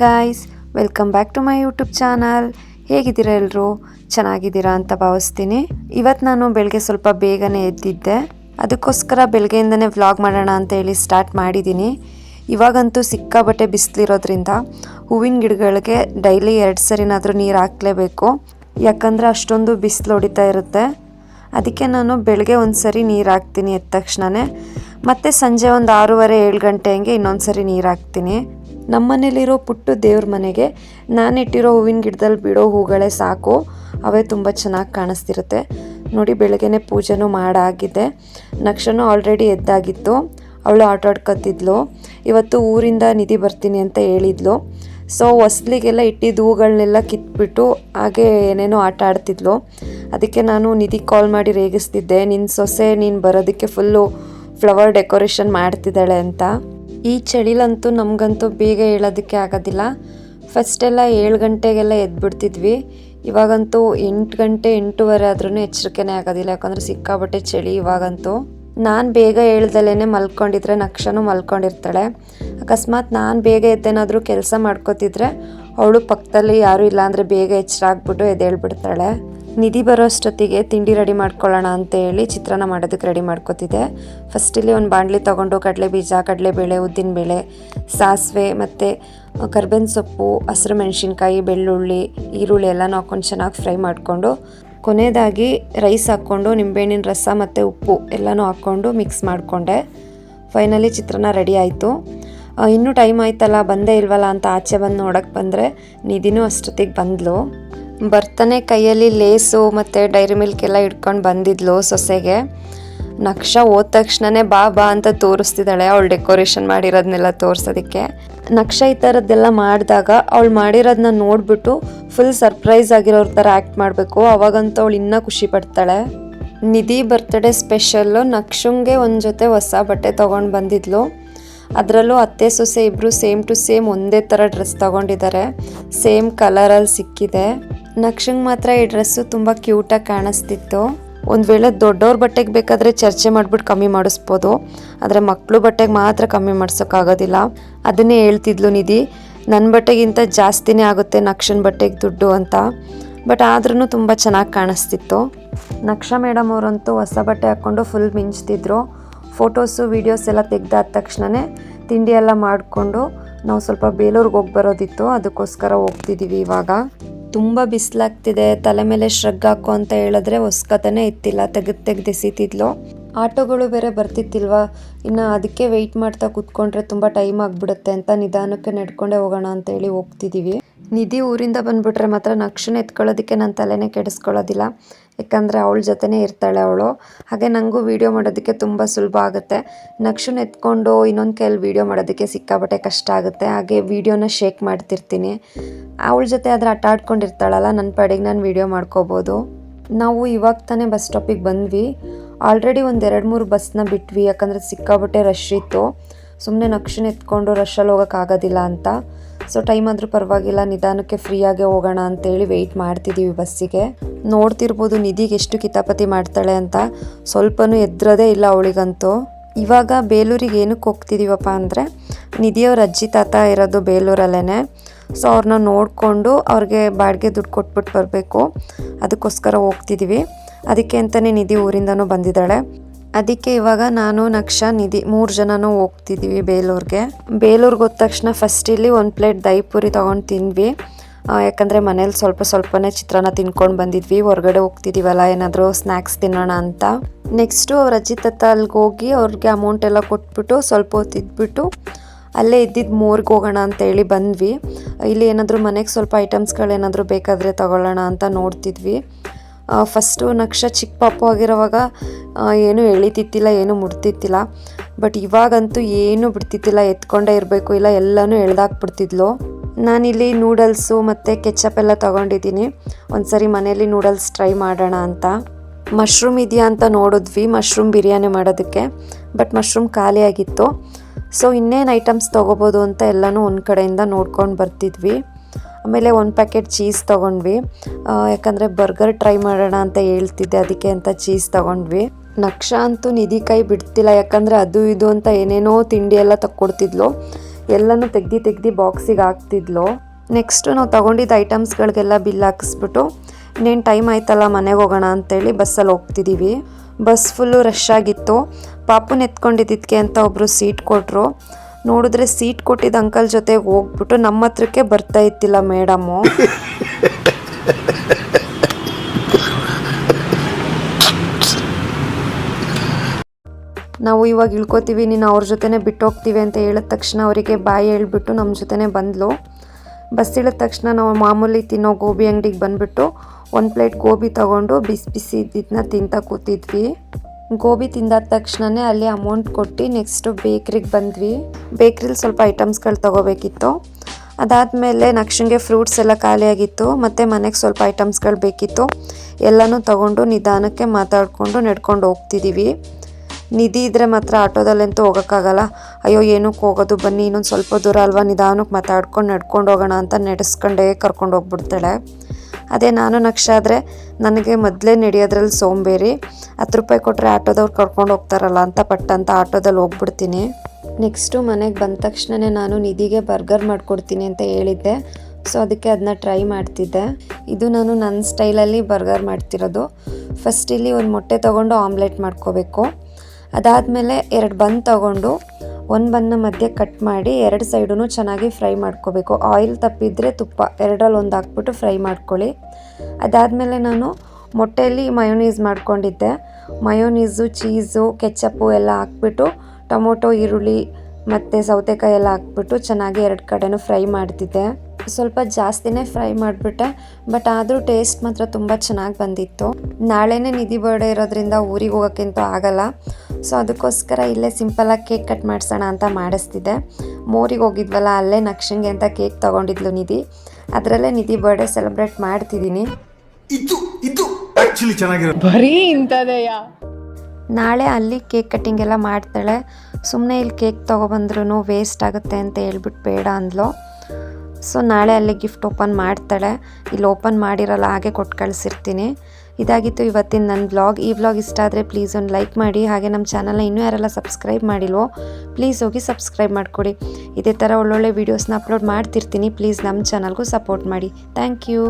Guys welcome back to my YouTube channel ಹೇಗಿದ್ದೀರಾ ಎಲ್ಲರೂ ಚೆನ್ನಾಗಿದ್ದೀರಾ ಅಂತ ಭಾವಿಸ್ತೀನಿ. ಇವತ್ತು ನಾನು ಬೆಳಗ್ಗೆ ಸ್ವಲ್ಪ ಬೇಗನೆ ಎದ್ದಿದ್ದೆ. ಅದಕ್ಕೋಸ್ಕರ ಬೆಳಗ್ಗೆಯಿಂದನೇ ವ್ಲಾಗ್ ಮಾಡೋಣ ಅಂತ ಹೇಳಿ ಸ್ಟಾರ್ಟ್ ಮಾಡಿದ್ದೀನಿ. ಇವಾಗಂತೂ ಸಿಕ್ಕಾಬಟ್ಟೆ ಬಿಸಿಲಿರೋದ್ರಿಂದ ಹೂವಿನ ಗಿಡಗಳಿಗೆ ಡೈಲಿ ಎರಡು ಸರಿನಾದರೂ ನೀರು ಹಾಕ್ಲೇಬೇಕು. ಯಾಕಂದರೆ ಅಷ್ಟೊಂದು ಬಿಸಿಲು ಹೊಡಿತಾ ಇರುತ್ತೆ. ಅದಕ್ಕೆ ನಾನು ಬೆಳಗ್ಗೆ ಒಂದು ಸರಿ ನೀರು ಹಾಕ್ತೀನಿ ಎದ್ದ ತಕ್ಷಣವೇ ಮತ್ತು ಸಂಜೆ ಒಂದು ಆರೂವರೆ ಏಳು ಗಂಟೆ ಹಂಗೆ ಇನ್ನೊಂದು ಸರಿ ನೀರು ಹಾಕ್ತೀನಿ. ನಮ್ಮನೇಲಿರೋ ಪುಟ್ಟು ದೇವ್ರ ಮನೆಗೆ ನಾನು ಇಟ್ಟಿರೋ ಹೂವಿನ ಗಿಡದಲ್ಲಿ ಬಿಡೋ ಹೂಗಳೇ ಸಾಕು. ಅವೇ ತುಂಬ ಚೆನ್ನಾಗಿ ಕಾಣಿಸ್ತಿರುತ್ತೆ. ನೋಡಿ, ಬೆಳಗ್ಗೆನೆ ಪೂಜೆನೂ ಮಾಡಾಗಿದೆ. ನಕ್ಷನೂ ಆಲ್ರೆಡಿ ಎದ್ದಾಗಿತ್ತು. ಅವಳು ಆಟ ಇವತ್ತು ಊರಿಂದ ನಿಧಿ ಬರ್ತೀನಿ ಅಂತ ಹೇಳಿದ್ಲು. ಸೊ ಹೊಸ್ಲಿಗೆಲ್ಲ ಇಟ್ಟಿದ್ದ ಹೂಗಳನ್ನೆಲ್ಲ ಕಿತ್ಬಿಟ್ಟು ಹಾಗೆ ಏನೇನೋ ಆಟ ಆಡ್ತಿದ್ಲು. ಅದಕ್ಕೆ ನಾನು ನಿಧಿ ಕಾಲ್ ಮಾಡಿ ರೇಗಿಸ್ತಿದ್ದೆ. ನಿನ್ನ ಸೊಸೆ, ನೀನು ಬರೋದಕ್ಕೆ ಫುಲ್ಲು ಫ್ಲವರ್ ಡೆಕೋರೇಷನ್ ಮಾಡ್ತಿದ್ದಾಳೆ ಅಂತ. ಈ ಚಳಿಲಂತೂ ನಮಗಂತೂ ಬೇಗ ಹೇಳೋದಕ್ಕೆ ಆಗೋದಿಲ್ಲ. ಫಸ್ಟೆಲ್ಲ ಏಳು ಗಂಟೆಗೆಲ್ಲ ಎದ್ಬಿಡ್ತಿದ್ವಿ. ಇವಾಗಂತೂ ಎಂಟು ಗಂಟೆ, ಎಂಟೂವರೆ ಆದ್ರೂ ಎಚ್ಚರಿಕೆನೇ ಆಗೋದಿಲ್ಲ. ಯಾಕಂದರೆ ಸಿಕ್ಕಾಬಟ್ಟೆ ಚಳಿ ಇವಾಗಂತೂ. ನಾನು ಬೇಗ ಹೇಳ್ದಲೇ ಮಲ್ಕೊಂಡಿದ್ರೆ ನಕ್ಷನು ಮಲ್ಕೊಂಡಿರ್ತಾಳೆ. ಅಕಸ್ಮಾತ್ ನಾನು ಬೇಗ ಎದ್ದೇನಾದರೂ ಕೆಲಸ ಮಾಡ್ಕೋತಿದ್ರೆ ಅವಳು ಪಕ್ಕದಲ್ಲಿ ಯಾರೂ ಇಲ್ಲಾಂದರೆ ಬೇಗ ಎಚ್ಚರಾಗ್ಬಿಟ್ಟು ಎದ್ದೇಳ್ಬಿಡ್ತಾಳೆ. ನಿಧಿ ಬರೋ ಅಷ್ಟೊತ್ತಿಗೆ ತಿಂಡಿ ರೆಡಿ ಮಾಡ್ಕೊಳ್ಳೋಣ ಅಂತ ಹೇಳಿ ಚಿತ್ರಾನ್ನ ಮಾಡೋದಕ್ಕೆ ರೆಡಿ ಮಾಡ್ಕೊತಿದ್ದೆ. ಫಸ್ಟಿಲ್ಲಿ ಒಂದು ಬಾಣಲಿ ತೊಗೊಂಡು ಕಡಲೆ ಬೀಜ ಕಡಲೆಬೇಳೆ ಉದ್ದಿನಬೇಳೆ ಸಾಸಿವೆ ಮತ್ತು ಕರ್ಬೇವಿನ ಸೊಪ್ಪು, ಹಸಿರು ಮೆಣಸಿನ್ಕಾಯಿ, ಬೆಳ್ಳುಳ್ಳಿ, ಈರುಳ್ಳಿ ಎಲ್ಲನೂ ಹಾಕ್ಕೊಂಡು ಚೆನ್ನಾಗಿ ಫ್ರೈ ಮಾಡಿಕೊಂಡು, ಕೊನೆಯದಾಗಿ ರೈಸ್ ಹಾಕ್ಕೊಂಡು ನಿಂಬೆಹಣ್ಣಿನ ರಸ ಮತ್ತು ಉಪ್ಪು ಎಲ್ಲನೂ ಹಾಕ್ಕೊಂಡು ಮಿಕ್ಸ್ ಮಾಡಿಕೊಂಡೆ. ಫೈನಲಿ ಚಿತ್ರಾನ್ನ ರೆಡಿ ಆಯಿತು. ಇನ್ನೂ ಟೈಮ್ ಆಯ್ತಲ್ಲ, ಬಂದೇ ಇಲ್ವಲ್ಲ ಅಂತ ಆಚೆ ಬಂದು ನೋಡೋಕ್ಕೆ ಬಂದರೆ ನಿಧಿನೂ ಅಷ್ಟೊತ್ತಿಗೆ ಬಂದಳು ಬರ್ತಾನೆ ಕೈಯಲ್ಲಿ ಲೇಸು ಮತ್ತು ಡೈರಿ ಮಿಲ್ಕ್ ಎಲ್ಲ ಇಟ್ಕೊಂಡು ಬಂದಿದ್ಲು ಸೊಸೆಗೆ. ನಕ್ಷ ಹೋದ ತಕ್ಷಣನೇ ಬಾ ಬಾ ಅಂತ ತೋರಿಸ್ತಿದ್ದಾಳೆ. ಅವಳು ಡೆಕೋರೇಷನ್ ಮಾಡಿರೋದನ್ನೆಲ್ಲ ತೋರಿಸೋದಕ್ಕೆ. ನಕ್ಷ ಈ ಥರದ್ದೆಲ್ಲ ಮಾಡಿದಾಗ ಅವಳು ಮಾಡಿರೋದನ್ನ ನೋಡಿಬಿಟ್ಟು ಫುಲ್ ಸರ್ಪ್ರೈಸ್ ಆಗಿರೋರ ಥರ ಆ್ಯಕ್ಟ್ ಮಾಡಬೇಕು. ಅವಾಗಂತೂ ಅವಳು ಇನ್ನೂ ಖುಷಿ ಪಡ್ತಾಳೆ. ನಿಧಿ ಬರ್ತ್ಡೇ ಸ್ಪೆಷಲ್ಲು. ನಕ್ಷಂಗೆ ಒಂದು ಜೊತೆ ಹೊಸ ಬಟ್ಟೆ ತೊಗೊಂಡು ಬಂದಿದ್ಲು. ಅದರಲ್ಲೂ ಅತ್ತೆ, ಸೊಸೆ ಇಬ್ಬರು ಸೇಮ್ ಟು ಸೇಮ್ ಒಂದೇ ಥರ ಡ್ರೆಸ್ ತೊಗೊಂಡಿದ್ದಾರೆ. ಸೇಮ್ ಕಲರಲ್ಲಿ ಸಿಕ್ಕಿದೆ. ನಕ್ಷಂಗೆ ಮಾತ್ರ ಈ ಡ್ರೆಸ್ಸು ತುಂಬ ಕ್ಯೂಟಾಗಿ ಕಾಣಿಸ್ತಿತ್ತು. ಒಂದು ವೇಳೆ ದೊಡ್ಡವ್ರ ಬಟ್ಟೆಗೆ ಬೇಕಾದರೆ ಚರ್ಚೆ ಮಾಡಿಬಿಟ್ಟು ಕಮ್ಮಿ ಮಾಡಿಸ್ಬೋದು. ಆದರೆ ಮಕ್ಕಳು ಬಟ್ಟೆಗೆ ಮಾತ್ರ ಕಮ್ಮಿ ಮಾಡಿಸೋಕ್ಕಾಗೋದಿಲ್ಲ ಅದನ್ನೇ ಹೇಳ್ತಿದ್ಲು ನಿಧಿ. ನನ್ನ ಬಟ್ಟೆಗಿಂತ ಜಾಸ್ತಿನೇ ಆಗುತ್ತೆ ನಕ್ಷನ್ ಬಟ್ಟೆಗೆ ದುಡ್ಡು ಅಂತ. ಬಟ್ ಆದ್ರೂ ತುಂಬ ಚೆನ್ನಾಗಿ ಕಾಣಿಸ್ತಿತ್ತು. ನಕ್ಷ ಮೇಡಮ್ ಅವರಂತೂ ಹೊಸ ಬಟ್ಟೆ ಹಾಕ್ಕೊಂಡು ಫುಲ್ ಮಿಂಚ್ತಿದ್ರು. ಫೋಟೋಸು ವೀಡಿಯೋಸ್ ಎಲ್ಲ ತೆಗ್ದಾದ ತಕ್ಷಣವೇ ತಿಂಡಿ ಎಲ್ಲ ಮಾಡಿಕೊಂಡು ನಾವು ಸ್ವಲ್ಪ ಬೇಲೂರಿಗೆ ಹೋಗಿ ಬರೋದಿತ್ತು. ಅದಕ್ಕೋಸ್ಕರ ಹೋಗ್ತಿದ್ದೀವಿ ಇವಾಗ. ತುಂಬ ಬಿಸಿಲಾಗ್ತಿದೆ, ತಲೆ ಮೇಲೆ ಶ್ರಗ್ ಹಾಕು ಅಂತ ಹೇಳಿದ್ರೆ ಹೊಸ್ಕತನೇ ಇತ್ತಿಲ್ಲ, ತೆಗೆದು ತೆಗೆದು ಎಸಿತಿದ್ಲು. ಆಟೋಗಳು ಬೇರೆ ಬರ್ತಿತ್ತಿಲ್ವಾ? ಇನ್ನು ಅದಕ್ಕೆ ವೆಯ್ಟ್ ಮಾಡ್ತಾ ಕೂತ್ಕೊಂಡ್ರೆ ತುಂಬ ಟೈಮ್ ಆಗಿಬಿಡುತ್ತೆ ಅಂತ ನಿಧಾನಕ್ಕೆ ನಡ್ಕೊಂಡೇ ಹೋಗೋಣ ಅಂತ ಹೇಳಿ ಹೋಗ್ತಿದ್ದೀವಿ ನಿಧಿ ಊರಿಂದ ಬಂದುಬಿಟ್ರೆ ಮಾತ್ರ ನಕ್ಷನ ಎತ್ಕೊಳ್ಳೋದಕ್ಕೆ ನಾನು ತಲೆನೇ ಕೆಡಿಸ್ಕೊಳ್ಳೋದಿಲ್ಲ. ಯಾಕಂದರೆ ಅವಳ ಜೊತೆನೇ ಇರ್ತಾಳೆ ಅವಳು. ಹಾಗೆ ನನಗೂ ವೀಡಿಯೋ ಮಾಡೋದಕ್ಕೆ ತುಂಬ ಸುಲಭ ಆಗುತ್ತೆ. ನಕ್ಷನ ಎತ್ಕೊಂಡು ಇನ್ನೊಂದು ಕೈಯಲ್ಲಿ ವೀಡಿಯೋ ಮಾಡೋದಕ್ಕೆ ಸಿಕ್ಕಾಬಟ್ಟೆ ಕಷ್ಟ ಆಗುತ್ತೆ. ಹಾಗೆ ವೀಡಿಯೋನ ಶೇಕ್ ಮಾಡ್ತಿರ್ತೀನಿ. ಅವಳ ಜೊತೆ ಆದರೆ ಆಟ ಆಡ್ಕೊಂಡಿರ್ತಾಳಲ್ಲ ನನ್ನ ಪಾಡಿಗೆ ನಾನು ವೀಡಿಯೋ ಮಾಡ್ಕೋಬೋದು. ನಾವು ಇವಾಗ ತಾನೇ ಬಸ್ ಸ್ಟಾಪಿಗೆ ಬಂದ್ವಿ. ಆಲ್ರೆಡಿ ಒಂದು ಎರಡು ಮೂರು ಬಸ್ನ ಬಿಟ್ವಿ. ಯಾಕಂದರೆ ಸಿಕ್ಕಾಬಟ್ಟೆ ರಶ್ ಇತ್ತು. ಸುಮ್ಮನೆ ನಕ್ಷನ ಎತ್ಕೊಂಡು ರಶಲ್ಲಿ ಹೋಗೋಕ್ಕಾಗೋದಿಲ್ಲ ಅಂತ. ಸೊ ಟೈಮ್ ಆದರೂ ಪರವಾಗಿಲ್ಲ. ನಿಧಾನಕ್ಕೆ ಫ್ರೀಯಾಗೆ ಹೋಗೋಣ ಅಂತೇಳಿ ವೆಯ್ಟ್ ಮಾಡ್ತಿದ್ದೀವಿ ಬಸ್ಸಿಗೆ. ನೋಡ್ತಿರ್ಬೋದು ನಿಧಿಗೆ ಎಷ್ಟು ಕಿತಾಪತಿ ಮಾಡ್ತಾಳೆ ಅಂತ. ಸ್ವಲ್ಪನೂ ಎದ್ರದೇ ಇಲ್ಲ ಅವಳಿಗಂತೂ. ಇವಾಗ ಬೇಲೂರಿಗೆ ಏನಕ್ಕೆ ಹೋಗ್ತಿದ್ದೀವಪ್ಪ ಅಂದರೆ, ನಿಧಿಯವ್ರ ಅಜ್ಜಿ ತಾತ ಇರೋದು ಬೇಲೂರಲ್ಲೇ ಸೊ ಅವ್ರನ್ನ ನೋಡಿಕೊಂಡು ಅವ್ರಿಗೆ ಬಾಡಿಗೆ ದುಡ್ಡು ಕೊಟ್ಬಿಟ್ಟು ಬರಬೇಕು. ಅದಕ್ಕೋಸ್ಕರ ಹೋಗ್ತಿದ್ದೀವಿ ಅದಕ್ಕೆ ಅಂತಲೇ ನಿಧಿ ಊರಿಂದನೂ ಬಂದಿದ್ದಾಳೆ. ಅದಕ್ಕೆ ಇವಾಗ ನಾನು ನಕ್ಷ ನಿಧಿ ಮೂರು ಜನನೂ ಹೋಗ್ತಿದ್ದೀವಿ ಬೇಲೂರಿಗೆ. ಬೇಲೂರಿಗೆ ಹೋದ ತಕ್ಷಣ ಫಸ್ಟ್ ಇಲ್ಲಿ ಒಂದು ಪ್ಲೇಟ್ ದೈಪುರಿ ತೊಗೊಂಡು ತಿಂದ್ವಿ. ಆ, ಯಾಕಂದರೆ ಮನೇಲಿ ಸ್ವಲ್ಪ ಸ್ವಲ್ಪನೇ ಚಿತ್ರಾನ್ನ ತಿನ್ಕೊಂಡು ಬಂದಿದ್ವಿ. ಹೊರಗಡೆ ಹೋಗ್ತಿದ್ದೀವಲ್ಲ ಏನಾದರೂ ಸ್ನ್ಯಾಕ್ಸ್ ತಿನ್ನೋಣ ಅಂತ. ನೆಕ್ಸ್ಟು ಅವ್ರ ಅಜ್ಜಿ ತತ್ತ ಅಲ್ಲಿಗೆ ಹೋಗಿ ಅವ್ರಿಗೆ ಅಮೌಂಟ್ ಎಲ್ಲ ಕೊಟ್ಬಿಟ್ಟು ಸ್ವಲ್ಪ ಹೊತ್ತಿದ್ಬಿಟ್ಟು ಅಲ್ಲೇ ಇದ್ದಿದ್ದು ಮೋರ್ಗೆ ಹೋಗೋಣ ಅಂತ ಹೇಳಿ ಬಂದ್ವಿ. ಇಲ್ಲಿ ಏನಾದರೂ ಮನೆಗೆ ಸ್ವಲ್ಪ ಐಟಮ್ಸ್ಗಳೇನಾದರೂ ಬೇಕಾದರೆ ತಗೊಳ್ಳೋಣ ಅಂತ ನೋಡ್ತಿದ್ವಿ. ಫಸ್ಟು ನಕ್ಷ ಚಿಕ್ಕ ಪಾಪು ಆಗಿರೋವಾಗ ಏನೂ ಎಳಿತಿತ್ತಿಲ್ಲ, ಏನೂ ಮುಡ್ತಿತ್ತಿಲ್ಲ. ಬಟ್ ಇವಾಗಂತೂ ಏನೂ ಬಿಡ್ತಿತ್ತಿಲ್ಲ, ಎತ್ಕೊಂಡೇ ಇರಬೇಕು, ಇಲ್ಲ ಎಲ್ಲನೂ ಎಳ್ದಾಕ್ಬಿಡ್ತಿದ್ಲು. ನಾನಿಲ್ಲಿ ನೂಡಲ್ಸು ಮತ್ತು ಕೆಚಪ್ ಎಲ್ಲ ತೊಗೊಂಡಿದ್ದೀನಿ. ಒಂದ್ಸರಿ ಮನೇಲಿ ನೂಡಲ್ಸ್ ಟ್ರೈ ಮಾಡೋಣ ಅಂತ. ಮಶ್ರೂಮ್ ಇದೆಯಾ ಅಂತ ನೋಡಿದ್ವಿ ಮಶ್ರೂಮ್ ಬಿರಿಯಾನಿ ಮಾಡೋದಕ್ಕೆ. ಬಟ್ ಮಶ್ರೂಮ್ ಖಾಲಿಯಾಗಿತ್ತು. ಸೊ ಇನ್ನೇನು ಐಟಮ್ಸ್ ತೊಗೋಬೋದು ಅಂತ ಎಲ್ಲನೂ ಒಂದು ಕಡೆಯಿಂದ ನೋಡ್ಕೊಂಡು ಬರ್ತಿದ್ವಿ. ಆಮೇಲೆ ಒಂದು ಪ್ಯಾಕೆಟ್ ಚೀಸ್ ತೊಗೊಂಡ್ವಿ. ಯಾಕಂದರೆ ಬರ್ಗರ್ ಟ್ರೈ ಮಾಡೋಣ ಅಂತ ಹೇಳ್ತಿದ್ದೆ, ಅದಕ್ಕೆ ಅಂತ ಚೀಸ್ ತೊಗೊಂಡ್ವಿ. ನಕ್ಷ ಅಂತೂ ನಿಧಿ ಕೈ ಬಿಡ್ತಿಲ್ಲ, ಯಾಕಂದರೆ ಅದು ಇದು ಅಂತ ಏನೇನೋ ತಿಂಡಿ ಎಲ್ಲ ತಕ್ಕೊಡ್ತಿದ್ಲು. ಎಲ್ಲನೂ ತೆಗ್ದು ತೆಗ್ದು ಬಾಕ್ಸಿಗೆ ಹಾಕ್ತಿದ್ಲು. ನೆಕ್ಸ್ಟು ನಾವು ತೊಗೊಂಡಿದ್ದ ಐಟಮ್ಸ್ಗಳಿಗೆಲ್ಲ ಬಿಲ್ ಹಾಕಿಸ್ಬಿಟ್ಟು, ಇನ್ನೇನು ಟೈಮ್ ಆಯ್ತಲ್ಲ ಮನೆಗೆ ಹೋಗೋಣ ಅಂತೇಳಿ ಬಸ್ಸಲ್ಲಿ ಹೋಗ್ತಿದ್ದೀವಿ ಬಸ್ ಫುಲ್ಲು ರಶ್ ಆಗಿತ್ತು. ಪಾಪುನ ಎತ್ಕೊಂಡಿದ್ದಕ್ಕೆ ಅಂತ ಒಬ್ಬರು ಸೀಟ್ ಕೊಟ್ಟರು ನೋಡಿದ್ರೆ ಸೀಟ್ ಕೊಟ್ಟಿದ್ದ ಅಂಕಲ್ ಜೊತೆಗೆ ಹೋಗ್ಬಿಟ್ಟು ನಮ್ಮ ಹತ್ರಕ್ಕೆ ಬರ್ತಾ ಇತ್ತಿಲ್ಲ ಮೇಡಮು ನಾವು ಇವಾಗ ಇಳ್ಕೊತೀವಿ, ನೀನು ಅವ್ರ ಜೊತೆನೆ ಬಿಟ್ಟು ಹೋಗ್ತೀವಿ ಅಂತ ಹೇಳಿದ ತಕ್ಷಣ ಅವರಿಗೆ ಬಾಯಿ ಹೇಳ್ಬಿಟ್ಟು ನಮ್ಮ ಜೊತೆನೇ ಬಂದ್ಲು. ಬಸ್ ಇಳಿದ ತಕ್ಷಣ ನಾವು ಮಾಮೂಲಿ ತಿನ್ನೋ ಗೋಬಿ ಅಂಗಡಿಗೆ ಬಂದ್ಬಿಟ್ಟು, ಒಂದು ಪ್ಲೇಟ್ ಗೋಬಿ ತಗೊಂಡು ಬಿಸಿ ಬಿಸಿ ಇದ್ದಿದ್ದನ್ನ ತಿಂತಾ ಕೂತಿದ್ವಿ. ಗೋಬಿ ತಿಂದಾದ ತಕ್ಷಣನೇ ಅಲ್ಲಿ ಅಮೌಂಟ್ ಕೊಟ್ಟು ನೆಕ್ಸ್ಟು ಬೇಕ್ರಿಗೆ ಬಂದ್ವಿ. ಬೇಕ್ರಿಲಿ ಸ್ವಲ್ಪ ಐಟಮ್ಸ್ಗಳು ತಗೋಬೇಕಿತ್ತು. ಅದಾದಮೇಲೆ ನಕ್ಷಂಗೆ ಫ್ರೂಟ್ಸ್ ಎಲ್ಲ ಖಾಲಿಯಾಗಿತ್ತು ಮತ್ತು ಮನೆಗೆ ಸ್ವಲ್ಪ ಐಟಮ್ಸ್ಗಳು ಬೇಕಿತ್ತು. ಎಲ್ಲನೂ ತೊಗೊಂಡು ನಿಧಾನಕ್ಕೆ ಮಾತಾಡಿಕೊಂಡು ನಡ್ಕೊಂಡು ಹೋಗ್ತಿದ್ದೀವಿ ನಿಧಿ ಇದ್ದರೆ ಮಾತ್ರ ಆಟೋದಲ್ಲಂತೂ ಹೋಗೋಕ್ಕಾಗಲ್ಲ. ಅಯ್ಯೋ, ಏನಕ್ಕೆ ಹೋಗೋದು? ಬನ್ನಿ, ಇನ್ನೊಂದು ಸ್ವಲ್ಪ ದೂರ ಅಲ್ವಾ? ನಿಧಾನಕ್ಕೆ ಮಾತಾಡ್ಕೊಂಡು ನಡ್ಕೊಂಡು ಹೋಗೋಣ ಅಂತ ನಡೆಸ್ಕೊಂಡೇ ಕರ್ಕೊಂಡು ಹೋಗ್ಬಿಡ್ತಾಳೆ. ಅದೇ ನಾನು ನಕ್ಷ ಆದರೆ ನನಗೆ ಮೊದಲೇ ನಡೆಯೋದ್ರಲ್ಲಿ ಸೋಂಬೇರಿ. ಹತ್ತು ರೂಪಾಯಿ ಕೊಟ್ಟರೆ ಆಟೋದವ್ರು ಕರ್ಕೊಂಡು ಹೋಗ್ತಾರಲ್ಲ ಅಂತ ಪಟ್ ಅಂತ ಆಟೋದಲ್ಲಿ ಹೋಗ್ಬಿಡ್ತೀನಿ. ನೆಕ್ಸ್ಟು ಮನೆಗೆ ಬಂದ ತಕ್ಷಣವೇ ನಾನು ನಿಧಿಗೆ ಬರ್ಗರ್ ಮಾಡಿಕೊಡ್ತೀನಿ ಅಂತ ಹೇಳಿದ್ದೆ. ಸೊ ಅದಕ್ಕೆ ಅದನ್ನ ಟ್ರೈ ಮಾಡ್ತಿದ್ದೆ. ಇದು ನಾನು ನನ್ನ ಸ್ಟೈಲಲ್ಲಿ ಬರ್ಗರ್ ಮಾಡ್ತಿರೋದು. ಫಸ್ಟ್ ಇಲ್ಲಿ ಒಂದು ಮೊಟ್ಟೆ ತೊಗೊಂಡು ಆಮ್ಲೆಟ್ ಮಾಡ್ಕೋಬೇಕು. ಅದಾದಮೇಲೆ ಎರಡು ಬನ್ ತಗೊಂಡು ಒಂದು ಬನ್ನ ಮಧ್ಯೆ ಕಟ್ ಮಾಡಿ ಎರಡು ಸೈಡೂ ಚೆನ್ನಾಗಿ ಫ್ರೈ ಮಾಡ್ಕೋಬೇಕು. ಆಯಿಲ್ ತಪ್ಪಿದ್ರೆ ತುಪ್ಪ, ಎರಡರಲ್ಲಿ ಒಂದು ಹಾಕ್ಬಿಟ್ಟು ಫ್ರೈ ಮಾಡ್ಕೊಳ್ಳಿ. ಅದಾದಮೇಲೆ ನಾನು ಮೊಟ್ಟೆಯಲ್ಲಿ ಮಯೋನೀಸ್ ಮಾಡ್ಕೊಂಡಿದ್ದೆ. ಮಯೋನೀಸು ಚೀಸು ಕೆಚ್ಚಪ್ಪು ಎಲ್ಲ ಹಾಕ್ಬಿಟ್ಟು, ಟೊಮೊಟೊ, ಈರುಳ್ಳಿ ಮತ್ತು ಸೌತೆಕಾಯಿ ಎಲ್ಲ ಹಾಕ್ಬಿಟ್ಟು ಚೆನ್ನಾಗಿ ಎರಡು ಕಡೆನೂ ಫ್ರೈ ಮಾಡ್ತಿದ್ದೆ. ಸ್ವಲ್ಪ ಜಾಸ್ತಿನೇ ಫ್ರೈ ಮಾಡಿಬಿಟ್ಟೆ, ಬಟ್ ಆದರೂ ಟೇಸ್ಟ್ ಮಾತ್ರ ತುಂಬ ಚೆನ್ನಾಗಿ ಬಂದಿತ್ತು. ನಾಳೆನೇ ನಿಧಿ ಬರ್ಡೇ ಇರೋದ್ರಿಂದ ಊರಿಗೆ ಹೋಗೋಕ್ಕಿಂತ ಆಗಲ್ಲ. ಸೊ ಅದಕ್ಕೋಸ್ಕರ ಇಲ್ಲೇ ಸಿಂಪಲಾಗಿ ಕೇಕ್ ಕಟ್ ಮಾಡಿಸೋಣ ಅಂತ ಮಾಡಿಸ್ತಿದ್ದೆ. ಮೋರಿಗೆ ಹೋಗಿದ್ವಲ್ಲ ಅಲ್ಲೇ ನಕ್ಷಂಗೆ ಅಂತ ಕೇಕ್ ತೊಗೊಂಡಿದ್ಲು ನಿಧಿ. ಅದರಲ್ಲೇ ನಿಧಿ ಬರ್ಡೇ ಸೆಲೆಬ್ರೇಟ್ ಮಾಡ್ತಿದ್ದೀನಿ. ಬರೀ ಇಂಥದೆಯಾ? ನಾಳೆ ಅಲ್ಲಿ ಕೇಕ್ ಕಟ್ಟಿಂಗ್ ಎಲ್ಲ ಮಾಡ್ತಾಳೆ. ಸುಮ್ಮನೆ ಇಲ್ಲಿ ಕೇಕ್ ತೊಗೊಬಂದ್ರೂ ವೇಸ್ಟ್ ಆಗುತ್ತೆ ಅಂತ ಹೇಳ್ಬಿಟ್ಟು ಬೇಡ ಅಂದ್ಲು. ಸೊ ನಾಳೆ ಅಲ್ಲಿ ಗಿಫ್ಟ್ ಓಪನ್ ಮಾಡ್ತಾಳೆ. ಇಲ್ಲಿ ಓಪನ್ ಮಾಡಿರಲ್ಲ ಹಾಗೆ ಕೊಟ್ಟು ಕಳಿಸಿರ್ತೀನಿ. ಇದಾಗಿತ್ತು ಇವತ್ತಿನ ನನ್ನ ಬ್ಲಾಗ್ ಈ ಬ್ಲಾಗ್ ಇಷ್ಟ ಆದರೆ ಪ್ಲೀಸ್ ಒಂದು ಲೈಕ್ ಮಾಡಿ. ಹಾಗೆ ನಮ್ಮ ಚಾನಲ್ನ ಇನ್ನೂ ಯಾರೆಲ್ಲ ಸಬ್ಸ್ಕ್ರೈಬ್ ಮಾಡಿಲ್ವೋ ಪ್ಲೀಸ್ ಹೋಗಿ ಸಬ್ಸ್ಕ್ರೈಬ್ ಮಾಡಿಕೊಡಿ. ಇದೇ ಥರ ಒಳ್ಳೊಳ್ಳೆ ವೀಡಿಯೋಸ್ನ ಅಪ್ಲೋಡ್ ಮಾಡ್ತಿರ್ತೀನಿ. ಪ್ಲೀಸ್ ನಮ್ಮ ಚಾನಲ್ಗೂ ಸಪೋರ್ಟ್ ಮಾಡಿ. Thank you